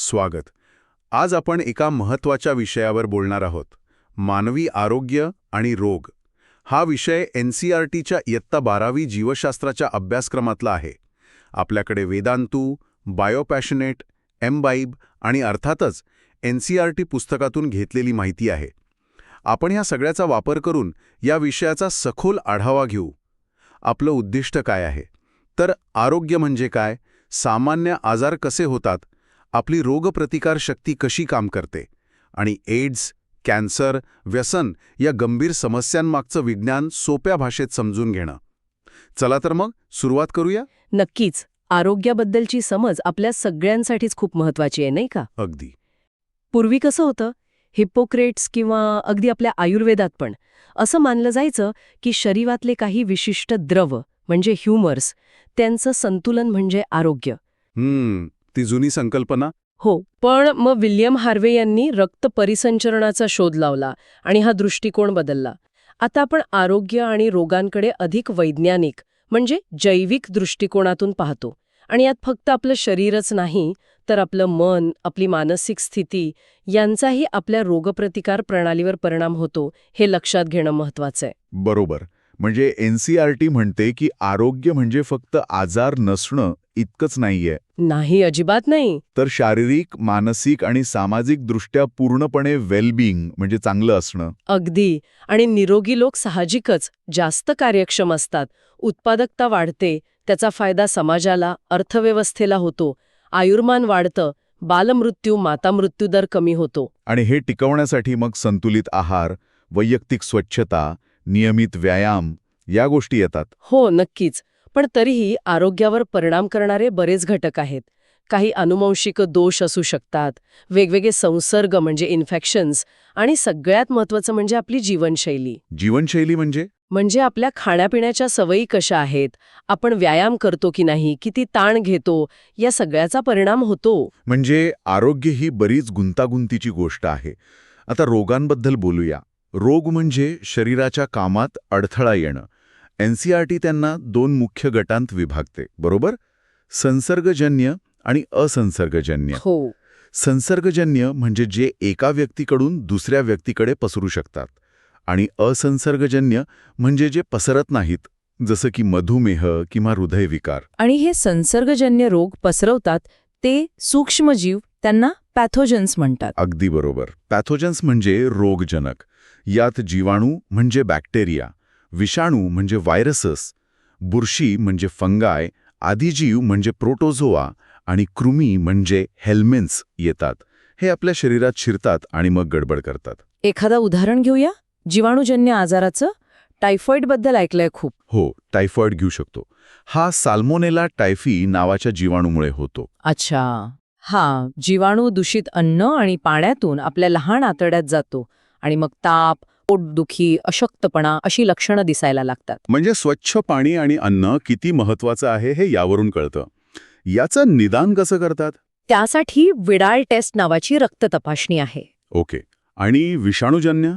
स्वागत. आज आपण एका महत्त्वाच्या विषयावर बोलणार आहोत. मानवी आरोग्य आणि रोग. हा विषय एन सी आर टीच्या इयत्ता बारावी जीवशास्त्राच्या अभ्यासक्रमातला आहे. आपल्याकडे वेदांतू बायोपॅशनेट एमबाईब आणि अर्थातच एन सी आर टी पुस्तकातून घेतलेली माहिती आहे. आपण ह्या सगळ्याचा वापर करून या विषयाचा सखोल आढावा घेऊ. आपलं उद्दिष्ट काय आहे? तर आरोग्य म्हणजे काय? सामान्य आजार कसे होतात? आपली रोगप्रतिकार शक्ती कशी काम करते? आणि एड्स कॅन्सर व्यसन या गंभीर समस्यांमागचं विज्ञान सोप्या भाषेत समजून घेणं. चला तर मग सुरुवात करूया? नक्कीच. आरोग्याबद्दलची समज आपल्या सगळ्यांसाठीच खूप महत्वाची आहे नाही का? अगदी. पूर्वी कसं होतं? हिप्पोक्रेट्स किंवा अगदी आपल्या आयुर्वेदात पण. असं मानलं जायचं की शरीरातले काही विशिष्ट द्रव म्हणजे ह्युमर्स त्यांचं संतुलन म्हणजे आरोग्य. हम्म. ती जुनी संकल्पना? हो पण मग विल्यम हार्वे यांनी रक्त परिसंचरणाचा शोध लावला आणि हा दृष्टिकोन बदलला. आता आपण आरोग्य आणि रोगांकडे अधिक वैज्ञानिक म्हणजे जैविक दृष्टिकोनातून पाहतो. आणि यात फक्त आपलं शरीरच नाही तर आपलं मन आपली मानसिक स्थिती यांचाही आपल्या रोगप्रतिकार प्रणालीवर परिणाम होतो हे लक्षात घेणं महत्वाचं आहे. बरोबर. म्हणजे एन सी आर टी म्हणते की आरोग्य म्हणजे फक्त आजार नसणं इतकंच नाहीये. नाही अजिबात नाही. तर शारीरिक मानसिक आणि सामाजिक दृष्ट्या पूर्णपणे वेलबिंग म्हणजे चांगलं असणं. अगदी. आणि निरोगी लोक साहजिकच जास्त कार्यक्षम असतात. उत्पादकता वाढते त्याचा फायदा समाजाला अर्थव्यवस्थेला होतो. आयुर्मान वाढतं बालमृत्यू मातामृत्यू दर कमी होतो. आणि हे टिकवण्यासाठी मग संतुलित आहार वैयक्तिक स्वच्छता नियमित व्यायाम या गोष्टी येतात. हो नक्कीच. पण तरीही आरोग्यावर परिणाम करणारे बरेच घटक आहेत. काही अनुवंशिक दोष असू शकतात. वेगवेगळे संसर्ग म्हणजे इन्फेक्शन्स आणि सगळ्यात महत्त्वाचं म्हणजे आपली जीवनशैली. जीवनशैली म्हणजे? म्हणजे आपल्या खाण्यापिण्याच्या सवयी कशा आहेत? आपण व्यायाम करतो की नाही? किती ताण घेतो? या सगळ्याचा परिणाम होतो. म्हणजे आरोग्य ही बरीच गुंतागुंतीची गोष्ट आहे. आता रोगांबद्दल बोलूया. रोग म्हणजे शरीराच्या कामात अडथळा येणं. एन सी आर टी त्यांना दोन मुख्य गटांत विभागते बरोबर? संसर्गजन्य आणि असंसर्गजन्य. हो. संसर्गजन्य म्हणजे जे एका व्यक्तीकडून दुसऱ्या व्यक्तीकडे पसरू शकतात आणि असंसर्गजन्य म्हणजे जे पसरत नाहीत जसं की मधुमेह किंवा हृदयविकार. आणि हे संसर्गजन्य रोग पसरवतात ते सूक्ष्मजीव त्यांना पॅथोजन्स म्हणतात. अगदी बरोबर. पॅथोजन्स म्हणजे रोगजनक. यात जीवाणू म्हणजे बॅक्टेरिया विषाणू म्हणजे व्हायरसस बुरशी म्हणजे फंगाय आदिजीव म्हणजे प्रोटोझोआ आणि कृमी म्हणजे हेल्मेन्स येतात. हे आपल्या शरीरात शिरतात आणि मग गडबड करतात. एखादा उदाहरण घेऊया? जीवाणूजन्य आजाराचं टायफॉईडबद्दल ऐकलंय खूप. हो टायफॉइड घेऊ शकतो. हा साल्मोनेला टायफी नावाच्या जीवाणूमुळे होतो. अच्छा. हा जीवाणू दूषित अन्न आणि पाण्यातून आपल्या लहान आतड्यात जातो. आणि मग ताप पोटदुखी अशक्तपणा अशी लक्षणं दिसायला लागतात. म्हणजे स्वच्छ पाणी आणि अन्न किती महत्वाचं आहे हे यावरून कळतं. याचं निदान कसं करतात? त्यासाठी विडाळ टेस्ट नावाची रक्त तपासणी आहे. ओके. आणि विषाणूजन्य?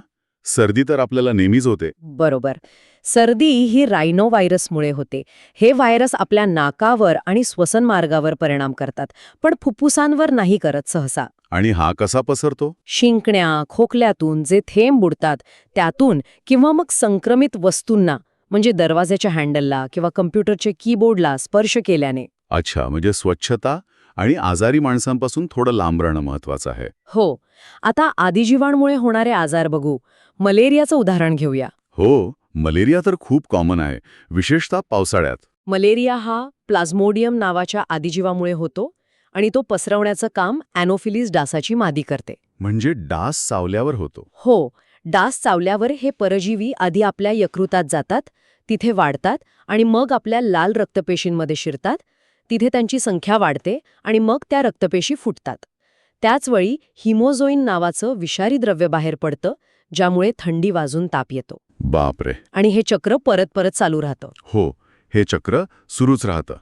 सर्दी तर आपल्याला नेहमीच होते. बरोबर. सर्दी ही रायनो व्हायरसमुळे होते. हे व्हायरस आपल्या नाकावर आणि श्वसन मार्गावर परिणाम करतात पण फुफ्फुसांवर नाही करत सहसा. आणि हा कसा पसरतो? शिंकण्या खोकल्यातून जे थेंब बुडतात त्यातून किंवा मग संक्रमित वस्तूंना म्हणजे दरवाजाच्या हँडलला किंवा कम्प्युटरच्या कीबोर्डला स्पर्श केल्याने. अच्छा म्हणजे स्वच्छता आणि आजारी माणसांपासून थोडं लांब राहणं महत्वाचं आहे. हो. आता आदिजीवाणमुळे होणारे आजार बघू. मलेरियाचं उदाहरण घेऊया. हो. मलेरिया तर खूप कॉमन आहे विशेषतः पावसाळ्यात. मलेरिया हा प्लाझ्मोडियम नावाच्या आदिजीवामुळे होतो आणि तो पसरवण्याचं काम ॲनोफिलिस डासाची मादी करते. म्हणजे डास चावल्यावर होतो. हो डास चावल्यावर हे परजीवी आधी आपल्या यकृतात जातात तिथे वाढतात आणि मग आपल्या लाल रक्तपेशींमध्ये शिरतात तिथे त्यांची संख्या वाढते आणि मग त्या रक्तपेशी फुटतात. त्याचवेळी हिमोझोईन नावाचं विषारी द्रव्य बाहेर पडतं ज्यामुळे थंडी वाजून ताप येतो. बापरे. आणि हे चक्र परत परत चालू राहतं. हो हे चक्र सुरूच राहतं.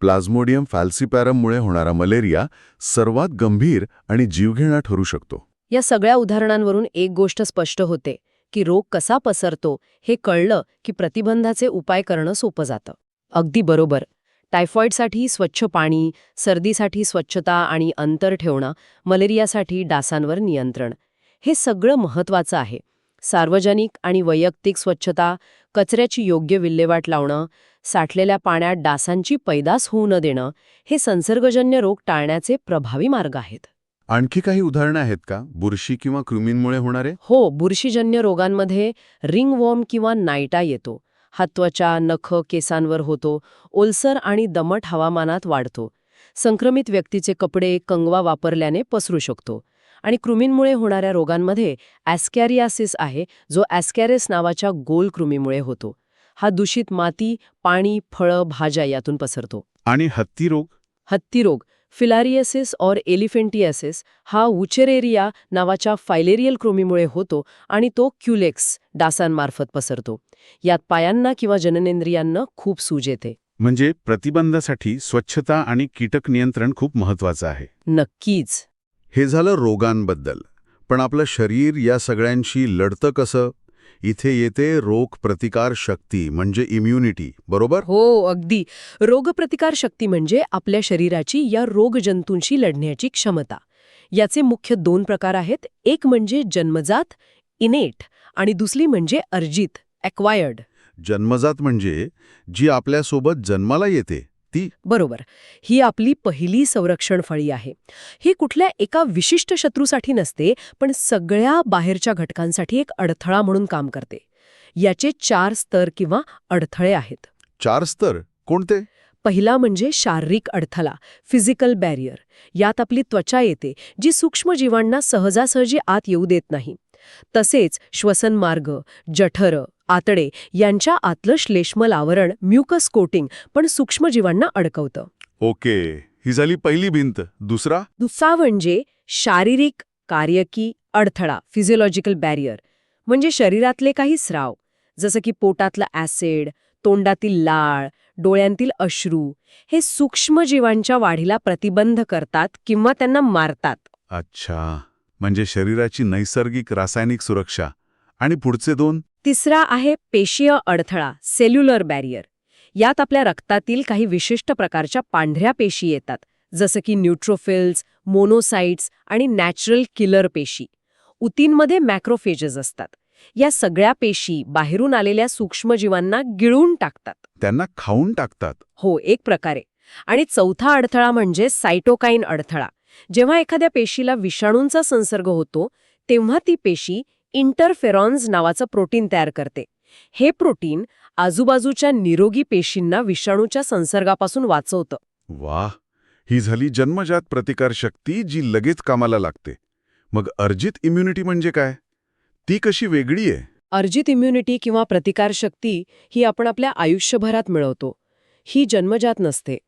प्लाझ्मोडियम फॅल्सिपॅरममुळे होणारा मलेरिया सर्वात गंभीर आणि जीवघेणा ठरू शकतो. या सगळ्या उदाहरणांवरून एक गोष्ट स्पष्ट होते की रोग कसा पसरतो हे कळलं की प्रतिबंधाचे उपाय करणं सोपं जातं. अगदी बरोबर. टायफॉईडसाठी स्वच्छ पाणी सर्दीसाठी स्वच्छता आणि अंतर ठेवणं मलेरियासाठी डासांवर नियंत्रण हे सगळं महत्त्वाचं आहे. सार्वजनिक आणि वैयक्तिक स्वच्छता कचऱ्याची योग्य विल्हेवाट लावणं साठलेल्या पाण्यात डासांची पैदास होऊ न देणं हे संसर्गजन्य रोग टाळण्याचे प्रभावी मार्ग आहेत. आणखी काही उदाहरणं आहेत का? बुरशी किंवा कृमींमुळे होणारे? हो बुरशीजन्य रोगांमध्ये रिंगवॉर्म किंवा नायटा येतो. हा त्वचा नख केसांवर होतो. ओलसर आणि दमट हवामानात वाढतो. संक्रमित व्यक्तीचे कपडे कंगवा वापरल्याने पसरू शकतो. आणि कृमींमुळे होणाऱ्या रोगांमध्ये ॲस्कॅरियासिस आहे जो ॲस्कॅरिस नावाच्या गोल कृमीमुळे होतो. हा दूषित माती पाणी फळं भाज्या यातून पसरतो. आणि हत्ती रोग? हत्ती रोग फिलारियसिस और एलिफेंटियासिस हा उचेरेरिया नावाच्या फायलेरियल कृमीमुळे होतो आणि तो क्युलेक्स डासांमार्फत पसरतो. यात पायांना किंवा जननेंद्रियांना खूप सूज येते. म्हणजे प्रतिबंधासाठी स्वच्छता आणि कीटक नियंत्रण खूप महत्वाचं आहे. नक्कीच. हे झालं रोगांबद्दल. पण आपलं शरीर या सगळ्यांशी लढतं कसं? इथे येते रोग प्रतिकार शक्ती म्हणजे इम्युनिटी बरोबर? हो अगदी. रोगप्रतिकार शक्ती म्हणजे आपल्या शरीराची या रोगजंतूंशी लढण्याची क्षमता. याचे मुख्य दोन प्रकार आहेत. एक म्हणजे जन्मजात इनेट आणि दुसरी म्हणजे अर्जित एक्वायर्ड जन्मजात म्हणजे जी आपल्यासोबत जन्माला येते. ती बरोबर. ही आपली पहिली संरक्षण फळी आहे. ही कुठल्या एका विशिष्ट शत्रूसाठी नसते पण सगळ्या बाहेरच्या घटकांसाठी एक अडथळा म्हणून काम करते. याचे चार स्तर किंवा अडथळे आहेत. चार स्तर? कोणते? पहिला म्हणजे शारीरिक अडथळा फिजिकल बॅरियर यात आपली त्वचा येते जी सूक्ष्मजीवांना सहजासहजी आत येऊ देत नाही. तसेच श्वसनमार्ग जठर आतडे यांच्या आतलं श्लेष्मल आवरण म्युकस कोटिंग पण सूक्ष्मजीवांना अडकवतं. ओके ही झाली पहिली भिंत. दुसरा? दुसरा म्हणजे शारीरिक कार्यकी अडथळा फिजिओलॉजिकल बॅरियर म्हणजे शरीरातले काही स्राव जसं की पोटातलं ॲसिड तोंडातील लाळ डोळ्यांतील अश्रू हे सूक्ष्मजीवांच्या वाढीला प्रतिबंध करतात किंवा त्यांना मारतात. अच्छा म्हणजे शरीराची नैसर्गिक रासायनिक सुरक्षा. आणि पुढचे दोन? तिसरा आहे पेशीय अडथळा सेल्युलर बॅरियर. यात आपल्या रक्तातील काही विशिष्ट प्रकारच्या पांढऱ्या पेशी येतात जसं की न्यूट्रोफिल्स मोनोसाइट्स आणि नॅचरल किलर पेशी. उतींमध्ये मॅक्रोफेजेस असतात. या सगळ्या पेशी बाहेरून आलेल्या सूक्ष्मजीवांना गिळून टाकतात. त्यांना खाऊन टाकतात. हो एक प्रकारे. आणि चौथा अडथळा म्हणजे सायटोकाईन अडथळा. जेव्हा एखाद्या पेशीला विषाणूंचा संसर्ग होतो तेव्हा ती पेशी इंटरफेरॉन्स नावाचं प्रोटीन तयार करते. हे प्रोटीन आजूबाजूच्या निरोगी पेशींना विषाणूच्या संसर्गापासून वाचवतं. वाह! ही झाली जन्मजात प्रतिकारशक्ती जी लगेच कामाला लागते. मग अर्जित इम्युनिटी म्हणजे काय? ती कशी वेगळी आहे? अर्जित इम्युनिटी किंवा प्रतिकारशक्ती ही आपण आपल्या आयुष्यभरात मिळवतो. ही जन्मजात नसते.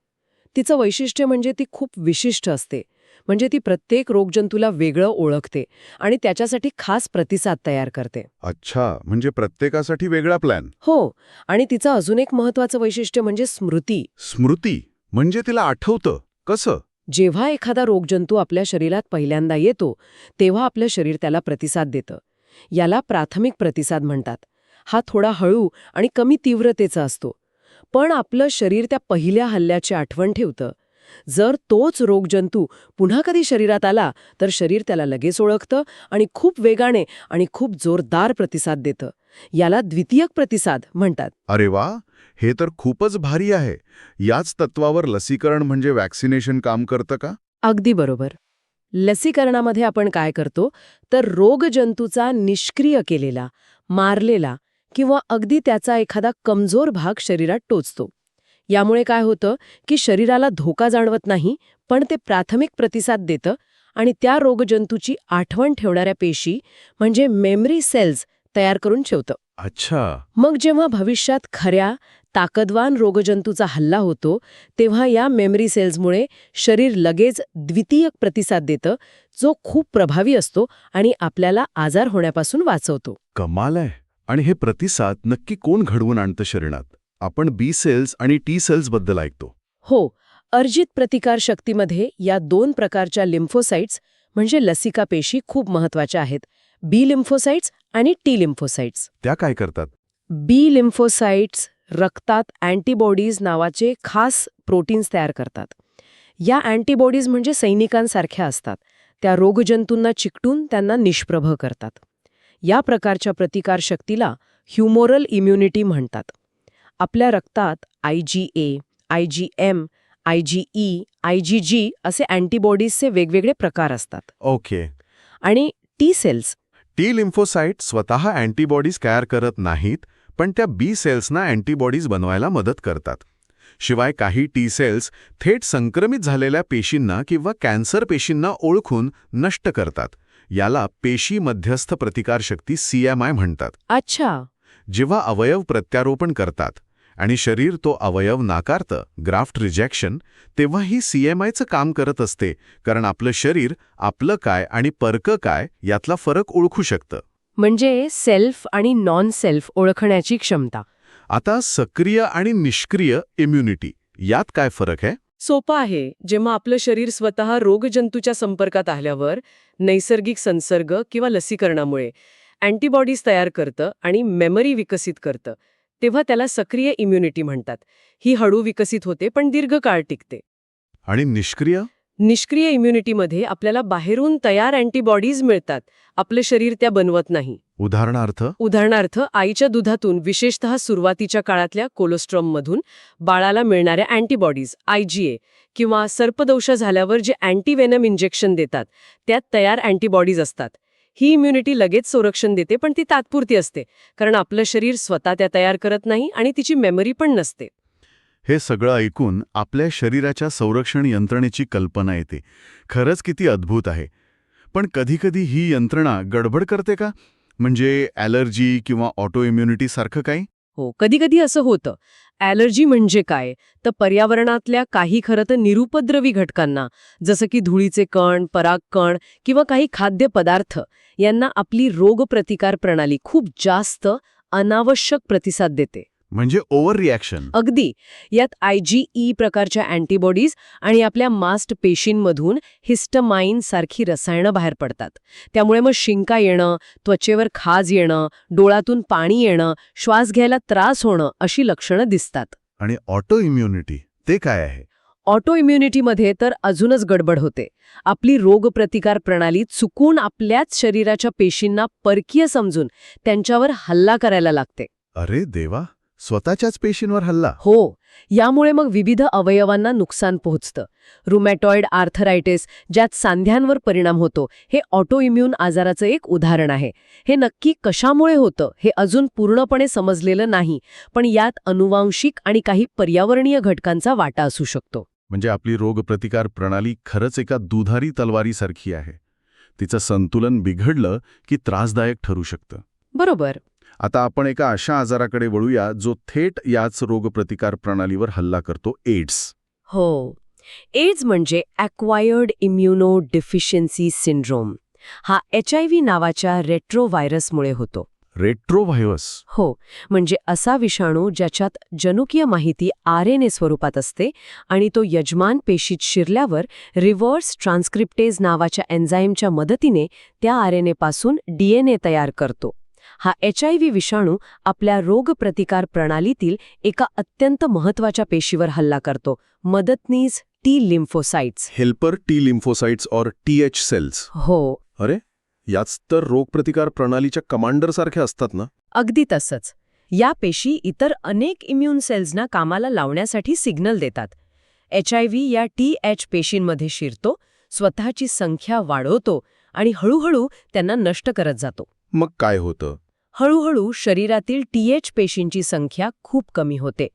तिचं वैशिष्ट्य म्हणजे ती खूप विशिष्ट असते. म्हणजे ती प्रत्येक रोगजंतूला वेगळं ओळखते आणि त्याच्यासाठी खास प्रतिसाद तयार करते. अच्छा म्हणजे प्रत्येकासाठी वेगळा प्लॅन हो आणि तिचं अजून एक महत्वाचं वैशिष्ट्य म्हणजे स्मृती. स्मृती म्हणजे तिला आठवतं. कसं? जेव्हा एखादा रोगजंतू आपल्या शरीरात पहिल्यांदा येतो तेव्हा आपलं शरीर त्याला प्रतिसाद देतं. याला प्राथमिक प्रतिसाद म्हणतात. हा थोडा हळू आणि कमी तीव्रतेचा असतो. पण आपलं शरीर त्या पहिल्या हल्ल्याची आठवण ठेवतं. जर तोच रोगजंतू पुन्हा कधी शरीरात आला तर शरीर त्याला लगेच ओळखतं आणि खूप वेगाने आणि खूप जोरदार प्रतिसाद देतं. याला द्वितीयक प्रतिसाद म्हणतात. अरे वा! हे तर खूपच भारी आहे. याच तत्वावर लसीकरण म्हणजे वॅक्सिनेशन काम करतं का? अगदी बरोबर. लसीकरणामध्ये आपण काय करतो? तर रोगजंतूचा निष्क्रिय केलेला मारलेला किंवा अगदी त्याचा एखादा कमजोर भाग शरीरात टोचतो. यामुळे काय होतं की शरीराला धोका जाणवत नाही पण ते प्राथमिक प्रतिसाद देतं आणि त्या रोगजंतूची आठवण ठेवणाऱ्या पेशी म्हणजे मेमरी सेल्स तयार करून ठेवतं. अच्छा. मग जेव्हा भविष्यात खऱ्या ताकदवान रोगजंतूचा हल्ला होतो तेव्हा या मेमरी सेल्समुळे शरीर लगेच द्वितीयक प्रतिसाद देतं जो खूप प्रभावी असतो आणि आपल्याला आजार होण्यापासून वाचवतो. कमाल आहे. आणि हे प्रतिसाद नक्की कोण घडवून आणतं शरीरात? आपण बी सेल्स आणि टी सेल्सबद्दल ऐकतो. हो अर्जित प्रतिकार शक्तीमध्ये या दोन प्रकारच्या लिम्फोसाइट्स म्हणजे लसिका पेशी खूप महत्त्वाच्या आहेत. बी लिम्फोसाइट्स आणि टी लिम्फोसाइट्स त्या काय करतात? बी लिम्फोसाइट्स रक्तात अँटीबॉडीज नावाचे खास प्रोटीन्स तयार करतात. या अँटीबॉडीज म्हणजे सैनिकांसारख्या असतात. त्या रोगजंतूंना चिकटून त्यांना निष्प्रभ करतात. या प्रकारच्या प्रतिकारशक्तीला ह्युमोरल इम्युनिटी म्हणतात. आपल्या रक्तात I G A I G M I G E I G G असे अँटीबॉडीजचे वेगवेगळे प्रकार असतात. ओके. आणि टी सेल्स टी लिम्फोसाइट स्वतः अँटीबॉडीज तयार करत नाहीत पण त्या बी सेल्सना अँटीबॉडीज बनवायला मदत करतात. शिवाय काही टी सेल्स थेट संक्रमित झालेल्या पेशींना किंवा कॅन्सर पेशींना ओळखून नष्ट करतात. याला पेशी मध्यस्थ प्रतिकारशक्ती सीएमआय म्हणतात. अच्छा. जेव्हा अवयव प्रत्यारोपण करतात आणि शरीर तो अवयव नाकारतं ग्राफ्ट रिजेक्शन तेव्हा ही सीएमआयचं काम करत असते कारण आपलं शरीर आपलं काय आणि परकं काय यातला फरक ओळखू शकतं. म्हणजे सेल्फ आणि नॉन सेल्फ ओळखण्याची क्षमता. आता सक्रिय आणि निष्क्रिय इम्युनिटी यात काय फरक आहे? सोपं आहे. जेव्हा आपलं शरीर स्वतः रोगजंतूच्या संपर्कात आल्यावर नैसर्गिक संसर्ग किंवा लसीकरणामुळे अँटीबॉडीज तयार करतं आणि मेमरी विकसित करतं. तेव्हा त्याला सक्रिय इम्युनिटी म्हणतात. ही हळू विकसित होते पण दीर्घकाळ टिकते. आणि निष्क्रिय? निष्क्रिय इम्युनिटीमध्ये आपल्याला बाहेरून तयार अँटीबॉडीज मिळतात. आपलं शरीर त्या बनवत नाही. उदाहरणार्थ? उदाहरणार्थ आईच्या दुधातून विशेषतः सुरुवातीच्या काळातल्या कोलोस्ट्रॉममधून बाळाला मिळणाऱ्या अँटीबॉडीज आयजीए किंवा सर्पदंश झाल्यावर जे अँटीवेनम इंजेक्शन देतात त्यात तयार अँटीबॉडीज असतात. ही इम्युनिटी लगेच संरक्षण देते पण ती तात्पुरती असते. कारण आपलं शरीर स्वतः त्या तयार करत नाही आणि तिची मेमरी पण नसते. हे सगळं ऐकून आपल्या शरीराच्या संरक्षण यंत्रणेची कल्पना येते. खरंच किती अद्भुत आहे. पण कधीकधी ही यंत्रणा गडबड करते का? म्हणजे ॲलर्जी किंवा ऑटो इम्युनिटी सारखं काही? हो कधीकधी असं होतं. ॲलर्जी म्हणजे काय? तर पर्यावरणातल्या काही खरं तर निरुपद्रवी घटकांना जसं की धुळीचे कण परागकण किंवा काही खाद्यपदार्थ यांना आपली रोगप्रतिकार प्रणाली खूप जास्त अनावश्यक प्रतिसाद देते. म्हणजे ओव्हर रिॲक्शन अगदी. यात आयजीई प्रकारच्या अँटीबॉडीज आणि आपल्या मास्ट पेशींमधून हिस्टमाइन सारखी रसायनं बाहेर पडतात. त्यामुळे मग शिंका येणं त्वचेवर खाज येणं डोळातून पाणी येणं श्वास घ्यायला त्रास होणं अशी लक्षणं दिसतात. आणि ऑटो इम्युनिटी ते काय आहे? ऑटो इम्युनिटीमध्ये तर अजूनच गडबड होते. आपली रोगप्रतिकार प्रणाली चुकून आपल्याच शरीराच्या पेशींना परकीय समजून त्यांच्यावर हल्ला करायला लागते. अरे देवा! स्वतःच्याच पेशींवर हल्ला? हो. यामुळे मग विविध अवयवांना नुकसान पोहोचतं. रुमॅटॉइड आर्थरायटिस ज्यात सांध्यांवर परिणाम होतो हे ऑटो इम्युन आजाराचं एक उदाहरण आहे. हे नक्की कशामुळे होतं हे अजून पूर्णपणे समजलेलं नाही पण यात अनुवांशिक आणि काही पर्यावरणीय घटकांचा वाटा असू शकतो. म्हणजे आपली रोगप्रतिकार प्रणाली खरंच एका दुधारी तलवारीसारखी आहे. तिचं संतुलन बिघडलं की त्रासदायक ठरू शकतं. बरोबर. आता आपण एका अशा आजाराकडे वळूया जो थेट याच रोगप्रतिकार प्रणालीवर हल्ला करतो एड्स. हो. एड्स म्हणजे ॲक्वायर्ड इम्युनो डिफिशियन्सी सिंड्रोम. हा एच आय व्ही नावाच्या रेट्रो व्हायरसमुळे होतो. रेट्रोव्हायरस? हो. म्हणजे असा विषाणू ज्याच्यात जनुकीय माहिती आर एन ए स्वरूपात असते आणि तो यजमान पेशीत शिरल्यावर रिव्हर्स ट्रान्स्क्रिप्टेज नावाच्या एन्झाईमच्या मदतीने त्या आर एन एपासून डीएनए तयार करतो. हा एच आय व्ही विषाणू आपल्या रोगप्रतिकार प्रणालीतील एका अत्यंत महत्त्वाच्या पेशीवर हल्ला करतो. मदतनीस T lymphocytes helper T lymphocytes और टी एच सेल्स हो. अरे याच तर रोगप्रतिकार प्रणालीच्या कमांडरसारख्या असतात ना? अगदी तसंच. या पेशी इतर अनेक इम्युन सेल्सना कामाला लावण्यासाठी सिग्नल देतात. एच आय व्ही या टी एच पेशींमध्ये शिरतो स्वतःची संख्या वाढवतो आणि हळूहळू त्यांना नष्ट करत जातो. मग काय होतं? हळूहळू शरीरातील टी एच पेशींची संख्या खूप कमी होते.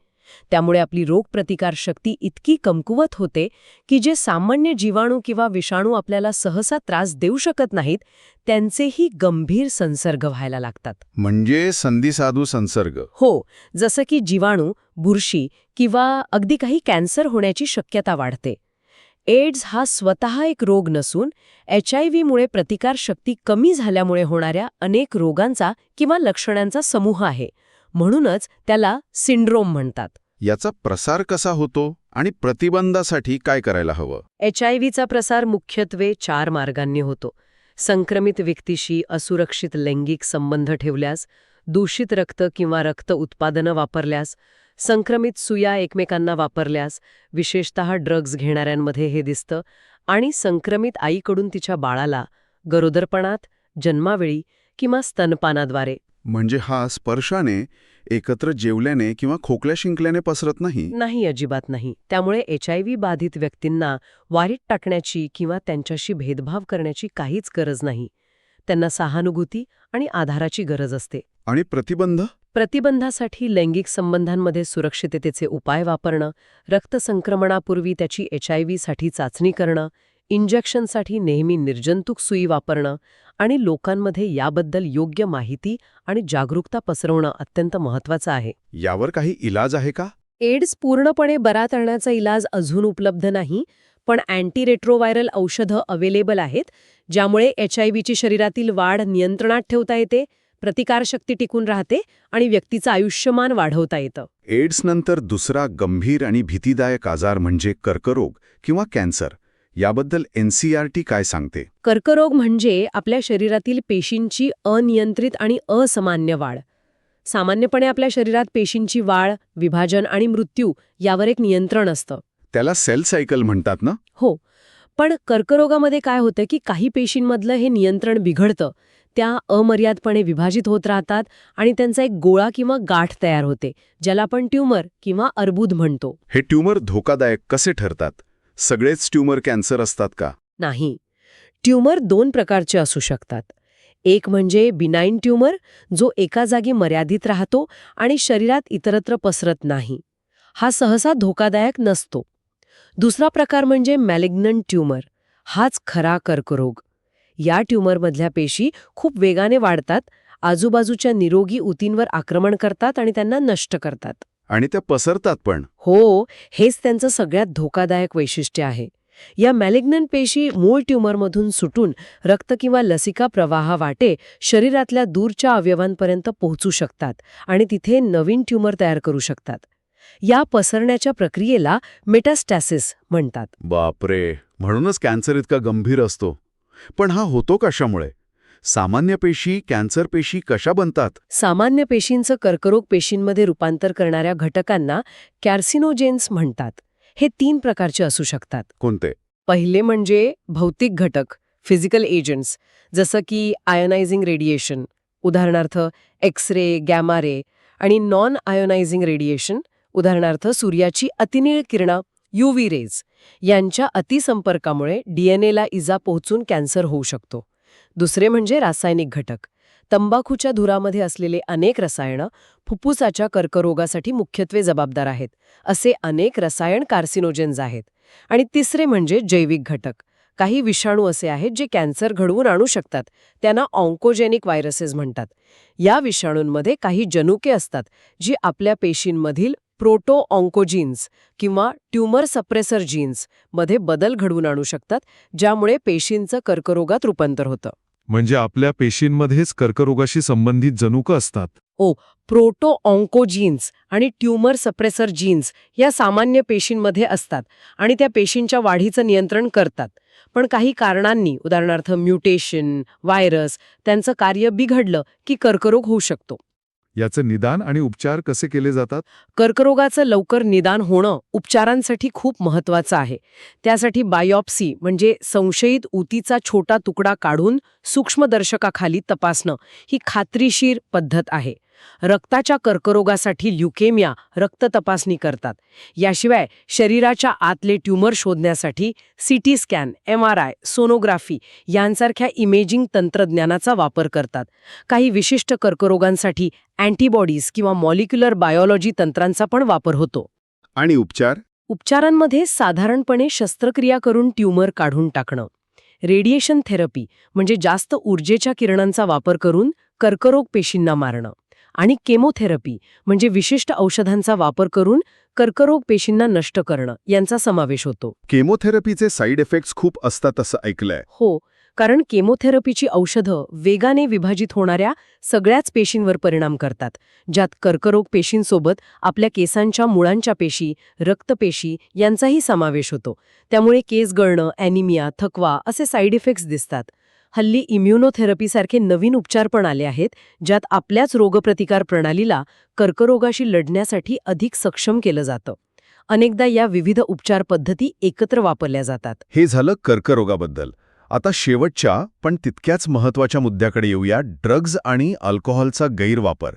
त्यामुळे आपली रोगप्रतिकार शक्ती इतकी कमकुवत होते की जे सामान्य जीवाणू किंवा विषाणू आपल्याला सहसा त्रास देऊ शकत नाहीत त्यांचेही गंभीर संसर्ग व्हायला लागतात. म्हणजे संधिसाधू संसर्ग. हो जसं की जीवाणू बुरशी किंवा अगदी काही कॅन्सर होण्याची शक्यता वाढते. एड्स हा स्वतः एक रोग नसून एच आय व्हीमुळे प्रतिकारशक्ती कमी झाल्यामुळे होणाऱ्या अनेक रोगांचा किंवा लक्षणांचा समूह आहे. म्हणूनच त्याला सिंड्रोम म्हणतात. याचा प्रसार कसा होतो आणि प्रतिबंधासाठी काय करायला हवं? एच आय व्हीचा प्रसार मुख्यत्वे चार मार्गांनी होतो. संक्रमित व्यक्तीशी असुरक्षित लैंगिक संबंध ठेवल्यास दूषित रक्त किंवा रक्त उत्पादनं वापरल्यास संक्रमित सुया एकमेकांना वापरल्यास विशेषतः ड्रग्ज घेणाऱ्यांमध्ये हे दिसतं आणि संक्रमित आईकडून तिच्या बाळाला गरोदरपणात जन्मावेळी किंवा स्तनपानाद्वारे. म्हणजे हा स्पर्शाने एकत्र जेवल्याने किंवा खोकल्या शिंकल्याने पसरत नाही? नाही अजिबात नाही. त्यामुळे एच आय व्ही बाधित व्यक्तींना वारीत टाकण्याची किंवा त्यांच्याशी भेदभाव करण्याची काहीच गरज नाही. त्यांना सहानुभूती आणि आधाराची गरज असते. आणि प्रतिबंध? प्रतिबंधासाठी लैंगिक संबंधांमध्ये सुरक्षिततेचे उपाय वापरणं रक्तसंक्रमणापूर्वी त्याची एच आय व्हीसाठी चाचणी करणं इंजेक्शनसाठी नेहमी निर्जंतुक सुई वापरणं आणि लोकांमध्ये याबद्दल योग्य माहिती आणि जागरूकता पसरवणं अत्यंत महत्वाचं आहे. यावर काही इलाज आहे का? एड्स पूर्णपणे बरा करण्याचा इलाज अजून उपलब्ध नाही पण अँटीरेट्रोव्हायरल औषधं अवेलेबल आहेत ज्यामुळे एच आय व्हीची शरीरातील वाढ नियंत्रणात ठेवता येते प्रतिकारशक्ती टिकून राहते आणि व्यक्तीचं आयुष्यमान वाढवता येतं. एड्स नंतर दुसरा गंभीर आणि भीतीदायक आजार म्हणजे कर्करोग किंवा कॅन्सर. याबद्दल एनसीआरटी काय सांगते? कर्करोग म्हणजे आपल्या शरीरातील पेशींची अनियंत्रित आणि असामान्य वाढ. सामान्यपणे आपल्या शरीरात पेशींची वाढ विभाजन आणि मृत्यू यावर एक नियंत्रण असतं. त्याला सेल सायकल म्हणतात ना? हो. पण कर्करोगामध्ये काय होतं की काही पेशींमधलं हे नियंत्रण बिघडतं. त्या अमर्यादपणे विभाजित होत राहतात आणि त्यांचा एक गोळा किंवा गाठ तयार होते ज्याला आपण ट्यूमर किंवा अर्बुद म्हणतो. हे ट्यूमर धोकादायक कसे ठरतात? सगळेच ट्यूमर कॅन्सर असतात का? नाही. ट्यूमर दोन प्रकारचे असू शकतात. एक म्हणजे बिनाईन ट्यूमर जो एका जागी मर्यादित राहतो आणि शरीरात इतरत्र पसरत नाही. हा सहसा धोकादायक नसतो. दुसरा प्रकार म्हणजे मॅलिग्नंट ट्यूमर. हाच खरा कर्करोग. या ट्यूमरमधल्या पेशी खूप वेगाने वाढतात आजूबाजूच्या निरोगी ऊतींवर आक्रमण करतात आणि त्यांना नष्ट करतात. आणि त्या पसरतात पण. हो हेच त्यांचं सगळ्यात धोकादायक वैशिष्ट्य आहे. या मॅलिग्नंट पेशी मूळ ट्यूमरमधून सुटून रक्त किंवा लसिका प्रवाह वाटे शरीरातल्या दूरच्या अवयवांपर्यंत पोहोचू शकतात आणि तिथे नवीन ट्यूमर तयार करू शकतात. या पसरण्याच्या प्रक्रियेला मेटास्टॅसिस म्हणतात. बापरे! म्हणूनच कॅन्सर इतका गंभीर असतो. पण हा होतो कशामुळे? सामान्य पेशी कॅन्सर पेशी कशा बनतात? सामान्य पेशींचं कर्करोग पेशींमध्ये रूपांतर करणाऱ्या घटकांना कॅर्सिनोजेन्स म्हणतात. हे तीन प्रकारचे असू शकतात. कोणते? पहिले म्हणजे भौतिक घटक फिजिकल एजंट्स जसं की आयोनायझिंग रेडिएशन उदाहरणार्थ एक्स रे गॅमा रे आणि नॉन आयोनायझिंग रेडिएशन उदाहरणार्थ सूर्याची अतिनीळ किरणं. युव्ही रेज यांच्या अतिसंपर्कामुळे डीएनएला इजा पोहोचून कॅन्सर होऊ शकतो. दुसरे म्हणजे रासायनिक घटक. तंबाखूच्या धुरामध्ये असलेले अनेक रसायनं फुफ्फुसाच्या कर्करोगासाठी मुख्यत्वे जबाबदार आहेत असे अनेक रसायन कार्सिनोजेन्स आहेत. आणि तिसरे म्हणजे जैविक घटक. काही विषाणू असे आहेत जे कॅन्सर घडवून आणू शकतात त्यांना ऑन्कोजेनिक व्हायरसेस म्हणतात. या विषाणूंमध्ये काही जनुके असतात जी आपल्या पेशींमधील प्रोटो ऑन्कोजीन्स किंवा ट्यूमर सप्रेसर जीन्समध्ये बदल घडवून आणू शकतात ज्यामुळे पेशींचं कर्करोगात रूपांतर होतं. म्हणजे आपल्या पेशींमध्येच कर्करोगाशी संबंधित जनुकं असतात. प्रोटो ऑन्कोजीन्स आणि ट्यूमर सप्रेसर जीन्स या सामान्य पेशींमध्ये असतात आणि त्या पेशींच्या वाढीचं नियंत्रण करतात. पण काही कारणांनी उदाहरणार्थ म्युटेशन व्हायरस त्यांचं कार्य बिघडलं की कर्करोग होऊ शकतो. याचं निदान आणि उपचार कसे केले जातात? कर्करोगाचं लवकर निदान होणं उपचारांसाठी खूप महत्वाचं आहे. त्यासाठी बायोप्सी म्हणजे संशयित ऊतीचा छोटा तुकडा काढून सूक्ष्मदर्शकाखाली तपासणं ही खात्रीशीर पद्धत आहे. रक्ताच्या कर्करोगासाठी ल्युकेमिया रक्त तपासणी करतात. याशिवाय शरीराच्या आतले ट्यूमर शोधण्यासाठी CT scan M R I sonography यांसारख्या इमेजिंग तंत्रज्ञानाचा वापर करतात. काही विशिष्ट कर्करोगांसाठी अँटीबॉडीज किंवा मॉलिक्युलर बायोलॉजी तंत्रांचा पण वापर होतो. आणि उपचार? उपचारांमध्ये साधारणपणे शस्त्रक्रिया करून ट्यूमर काढून टाकणं. रेडिएशन थेरपी म्हणजे जास्त ऊर्जेच्या किरणांचा वापर करून कर्करोग पेशींना मारणं. आणि केमोथेरपी म्हणजे विशिष्ट औषधांचा वापर करून कर्करोग पेशींना नष्ट करणं यांचा समावेश होतो. केमोथेरपीचे साईड इफेक्ट्स खूप असतात असं ऐकलंय. हो कारण केमोथेरपीची औषधं वेगाने विभाजित होणाऱ्या सगळ्याच पेशींवर परिणाम करतात ज्यात कर्करोग पेशींसोबत आपल्या केसांच्या मुळांच्या पेशी रक्तपेशी यांचाही समावेश होतो. त्यामुळे केस गळणं ॲनिमिया थकवा असे साईड इफेक्ट्स दिसतात. हल्ली इम्युनोथेरपीसारखे नवीन उपचार पण आले आहेत ज्यात आपल्याच रोगप्रतिकार प्रणालीला कर्करोगाशी लढण्यासाठी अधिक सक्षम केलं जातं. अनेकदा या विविध उपचार पद्धती एकत्र वापरल्या जातात. हे झालं कर्करोगाबद्दल. आता शेवटच्या पण तितक्याच महत्त्वाच्या मुद्द्याकडे येऊया ड्रग्ज आणि अल्कोहोलचा गैरवापर.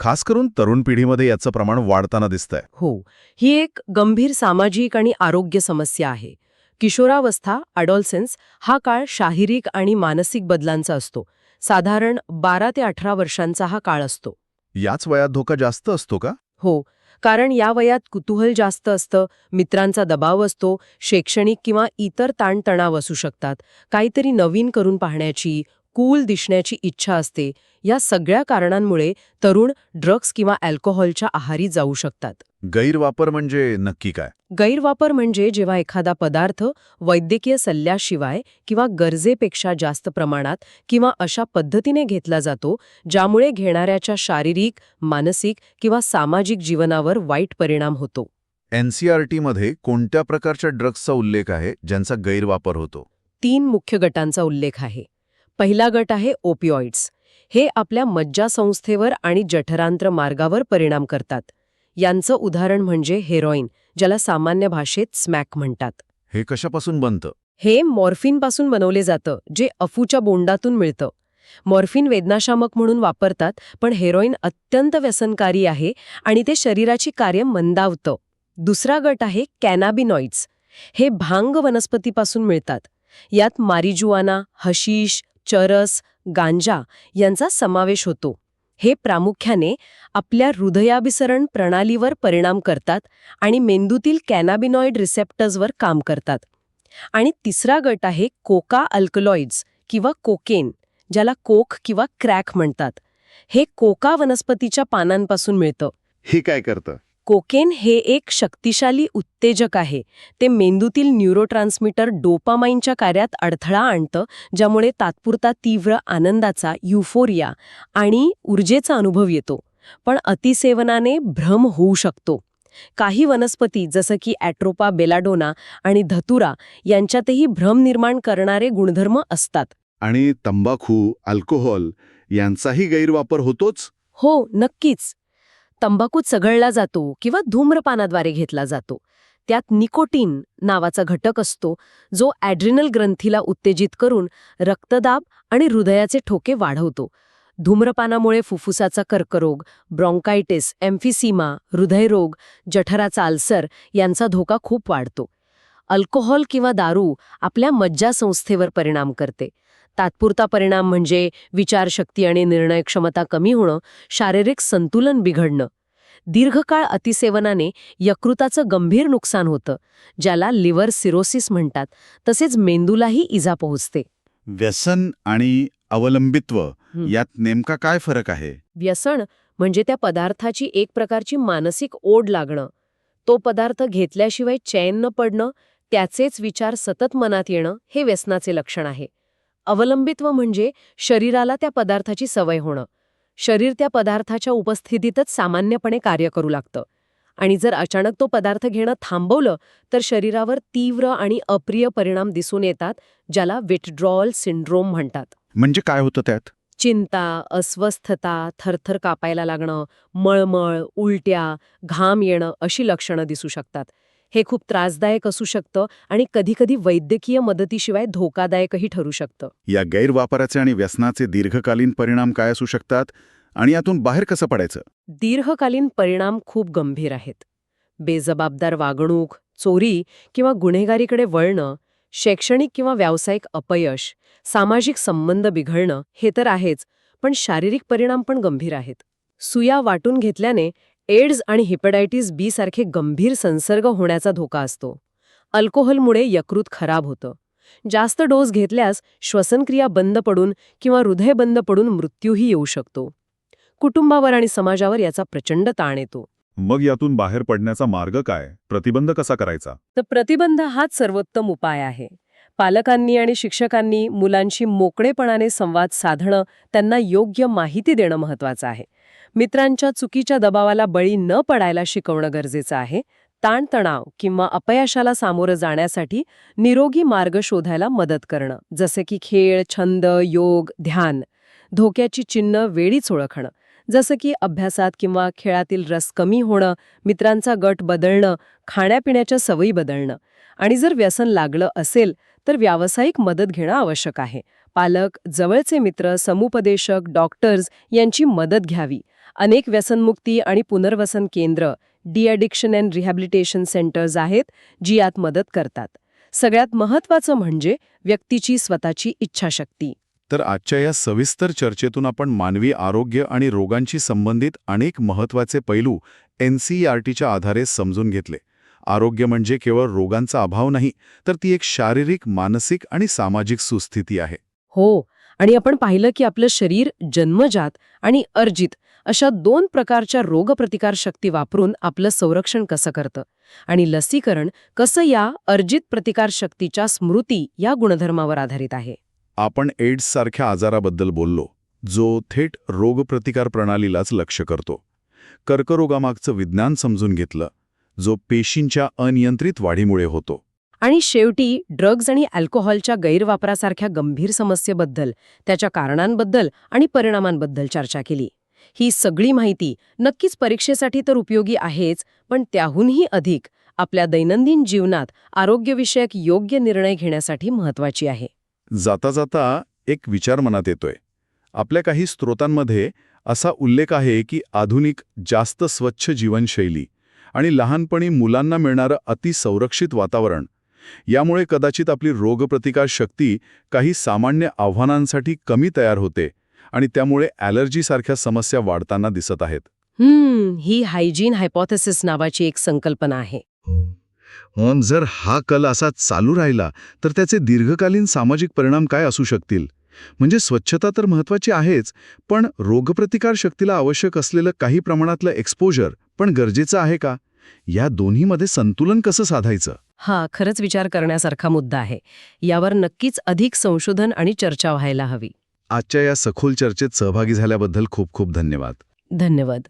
खास करून तरुण पिढीमध्ये याचं प्रमाण वाढताना दिसतंय. हो ही एक गंभीर सामाजिक आणि आरोग्य समस्या आहे. किशोरावस्था अडॉल्सेन्स हा काळ शारीरिक आणि मानसिक बदलांचा असतो. साधारण बारा ते अठरा वर्षांचा हा काळ असतो. याच वयात धोका जास्त असतो का? हो कारण या वयात कुतूहल जास्त असतं मित्रांचा दबाव असतो शैक्षणिक किंवा इतर ताणतणाव असू शकतात. काहीतरी नवीन करून पाहण्याची कूल दिसण्याची इच्छा असते. या सगळ्या कारणांमुळे तरुण ड्रग्ज किंवा अल्कोहोलच्या आहारी जाऊ शकतात. गैरवापर म्हणजे नक्की काय? गैरवापर म्हणजे जेव्हा एखादा पदार्थ वैद्यकीय सल्ल्याशिवाय किंवा गरजेपेक्षा जास्त प्रमाणात किंवा अशा पद्धतीने घेतला जातो ज्यामुळे घेणाऱ्याच्या शारीरिक मानसिक किंवा सामाजिक जीवनावर वाईट परिणाम होतो. एनसीआरटीमध्ये कोणत्या प्रकारच्या ड्रग्सचा उल्लेख आहे ज्यांचा गैरवापर होतो? तीन मुख्य गटांचा उल्लेख आहे. पहिला गट आहे ओपिओइड्स. हे आपल्या मज्जासंस्थेवर आणि जठरांत्र मार्गावर परिणाम करतात. यांचं उदाहरण म्हणजे हेरोईन ज्याला सामान्य भाषेत स्मॅक म्हणतात. हे कशापासून बनतं? हे मॉर्फिनपासून बनवले जातं जे अफूच्या बोंडातून मिळतं. मॉर्फिन वेदनाशामक म्हणून वापरतात पण हेरोईन अत्यंत व्यसनकारी आहे आणि ते शरीराची कार्य मंदावतं. दुसरा गट आहे कॅनाबिनॉइड्स. हे भांग वनस्पतीपासून मिळतात. यात मारिजुआना हशीश चरस गांजा यांचा समावेश होतो. हे प्रामुख्याने आपल्या हृदयाभिसरण प्रणालीवर परिणाम करतात आणि मेंदूतील कॅनाबिनॉइड रिसेप्टर्सवर काम करतात. आणि तिसरा गट आहे कोका अल्कलॉइड्स किंवा कोकेन ज्याला कोक किंवा क्रॅक म्हणतात. हे कोका वनस्पतीच्या पानांपासून मिळतं. हे काय करतं? कोकेन हे एक शक्तिशाली उत्तेजक आहे. ते मेंदूतील न्यूरोट्रान्समीटर डोपामाइनच्या कार्यात अडथळा आणतं ज्यामुळे तात्पुरता तीव्र आनंदाचा युफोरिया आणि ऊर्जेचा अनुभव येतो. पण अतिसेवनाने भ्रम होऊ शकतो. काही वनस्पती जसं की ॲट्रोपा बेलाडोना आणि धतुरा यांच्यातही भ्रम निर्माण करणारे गुणधर्म असतात. आणि तंबाखू अल्कोहोल यांचाही गैरवापर होतोच? हो नक्कीच. तंबाखू चघळला जातो किंवा धूम्रपानाद्वारे घेतला जातो. त्यात निकोटीन नावाचा घटक असतो जो ॲड्रिनल ग्रंथीला उत्तेजित करून रक्तदाब आणि हृदयाचे ठोके वाढवतो. धूम्रपानामुळे फुफ्फुसाचा कर्करोग ब्रॉन्कायटिस एम्फिसीमा हृदयरोग जठराचा अल्सर यांचा धोका खूप वाढतो. अल्कोहोल किंवा दारू आपल्या मज्जासंस्थेवर परिणाम करते. तात्पुरता परिणाम म्हणजे विचारशक्ती आणि निर्णय क्षमता कमी होणं शारीरिक संतुलन बिघडणं. दीर्घकाळ अतिसेवनाने यकृताचं गंभीर नुकसान होतं ज्याला लिव्हर सिरोसिस म्हणतात. तसेच मेंदूलाही इजा पोहोचते. व्यसन आणि अवलंबित्व. यात नेमका काय फरक आहे? व्यसन म्हणजे त्या पदार्थाची एक प्रकारची मानसिक ओढ लागणं. तो पदार्थ घेतल्याशिवाय चैन न पडणं त्याचेच विचार सतत मनात येणं हे व्यसनाचे लक्षण आहे. अवलंबित्व म्हणजे शरीराला त्या पदार्थाची सवय होणं. शरीर त्या पदार्थाच्या उपस्थितीतच सामान्यपणे कार्य करू लागतं. आणि जर अचानक तो पदार्थ घेणं थांबवलं तर शरीरावर तीव्र आणि अप्रिय परिणाम दिसून येतात ज्याला विथड्रॉल सिंड्रोम म्हणतात. म्हणजे काय होतं त्यात? चिंता अस्वस्थता थरथर कापायला लागणं मळमळ उलट्या घाम येणं अशी लक्षणं दिसू शकतात. हे खूप त्रासदायक असू शकतं आणि कधीकधी वैद्यकीय मदतीशिवाय धोकादायकही ठरू शकतं. या गैरवापराचे आणि व्यसनाचे दीर्घकालीन परिणाम काय असू शकतात आणि यातून बाहेर कसं पडायचं? दीर्घकालीन परिणाम खूप गंभीर आहेत. बेजबाबदार वागणूक चोरी किंवा गुन्हेगारीकडे वळणं शैक्षणिक किंवा व्यावसायिक अपयश सामाजिक संबंध बिघडणं हे तर आहेच पण शारीरिक परिणाम पण गंभीर आहेत. सुया वाटून घेतल्याने एड्स आणि हिपॅटायटिस बी सारखे गंभीर संसर्ग होण्याचा धोका असतो. अल्कोहोलमुळे यकृत खराब होतं. जास्त डोस घेतल्यास श्वसनक्रिया बंद पडून किंवा हृदय बंद पडून मृत्यूही येऊ शकतो. कुटुंबावर आणि समाजावर याचा प्रचंड ताण येतो. मग यातून बाहेर पडण्याचा मार्ग काय? प्रतिबंध कसा करायचा? तर प्रतिबंध हाच सर्वोत्तम उपाय आहे. पालकांनी आणि शिक्षकांनी मुलांशी मोकळेपणाने संवाद साधणं त्यांना योग्य माहिती देणं महत्वाचं आहे. मित्रांच्या चुकीच्या दबावाला बळी न पडायला शिकवणं गरजेचं आहे. ताणतणाव किंवा अपयशाला सामोरं जाण्यासाठी निरोगी मार्ग शोधायला मदत करणं जसे की खेळ छंद योग ध्यान. धोक्याची चिन्ह वेळीच ओळखणं जसं की अभ्यासात किंवा खेळातील रस कमी होणं मित्रांचा गट बदलणं खाण्यापिण्याच्या सवयी बदलणं. आणि जर व्यसन लागलं असेल तर व्यावसायिक मदत घेणं आवश्यक आहे. पालक जवळचे मित्र समुपदेशक डॉक्टर्स यांची मदत घ्यावी. अनेक व्यसनमुक्ती आणि पुनर्वसन केंद्र de addiction and rehabilitation centres आहेत जी यात मदत करतात. सगळ्यात महत्त्वाचं म्हणजे व्यक्तीची स्वतःची इच्छाशक्ती. तर आजच्या या सविस्तर चर्चेतून आपण मानवी आरोग्य आणि रोगांशी संबंधित अनेक महत्त्वाचे पैलू एन सी आर टीच्या आधारे समजून घेतले. आरोग्य म्हणजे केवळ रोगांचा अभाव नाही तर ती एक शारीरिक मानसिक आणि सामाजिक सुस्थिती आहे. हो आणि आपण पाहिलं की आपलं शरीर जन्मजात आणि अर्जित अशा दोन प्रकारच्या रोगप्रतिकार शक्ती वापरून आपलं संरक्षण कसं करतं? आणि लसीकरण कसं या अर्जित प्रतिकार शक्तीच्या स्मृती या गुणधर्मावर आधारित आहे? आपण एड्स सारख्या आजाराबद्दल बोललो जो थेट रोगप्रतिकार प्रणालीलाच लक्ष करतो. कर्करोगामागचं विज्ञान समजून घेतलं जो पेशींच्या अनियंत्रित वाढीमुळे होतो. आणि शेवटी ड्रग्ज आणि अल्कोहोलच्या गैरवापरासारख्या गंभीर समस्येबद्दल त्याच्या कारणांबद्दल आणि परिणामांबद्दल चर्चा केली. ही सगळी माहिती नक्कीच परीक्षेसाठी तर उपयोगी आहेच पण त्याहूनही अधिक आपल्या दैनंदिन जीवनात आरोग्यविषयक योग्य निर्णय घेण्यासाठी महत्वाची आहे. जाता जाता एक विचार मनात येतोय. आपल्या काही स्रोतांमध्ये असा उल्लेख आहे की आधुनिक जास्त स्वच्छ जीवनशैली आणि लहानपणी मुलांना मिळणारं अतिसंरक्षित वातावरण यामुळे कदाचित आपली रोगप्रतिकार शक्ती काही सामान्य आव्हानांसाठी कमी तयार होते आणि त्यामुळे ॲलर्जीसारख्या समस्या वाढताना दिसत आहेत. हम्म ही हायजीन हायपॉथेसिस नावाची एक संकल्पना आहे. जर हा कल असा चालू राहिला तर त्याचे दीर्घकालीन सामाजिक परिणाम काय असू शकतील? म्हणजे स्वच्छता तर महत्वाची आहेच पण रोगप्रतिकार शक्तीला आवश्यक असलेलं काही प्रमाणातलं एक्सपोजर पण गरजेचं आहे का? या दोन्हीमध्ये संतुलन कसं साधायचं? हा खरंच विचार करण्यासारखा मुद्दा आहे. यावर नक्कीच अधिक संशोधन आणि चर्चा व्हायला हवी. आजच्या या सखोल चर्चेत सहभागी झाल्याबद्दल खूप खूप धन्यवाद. धन्यवाद.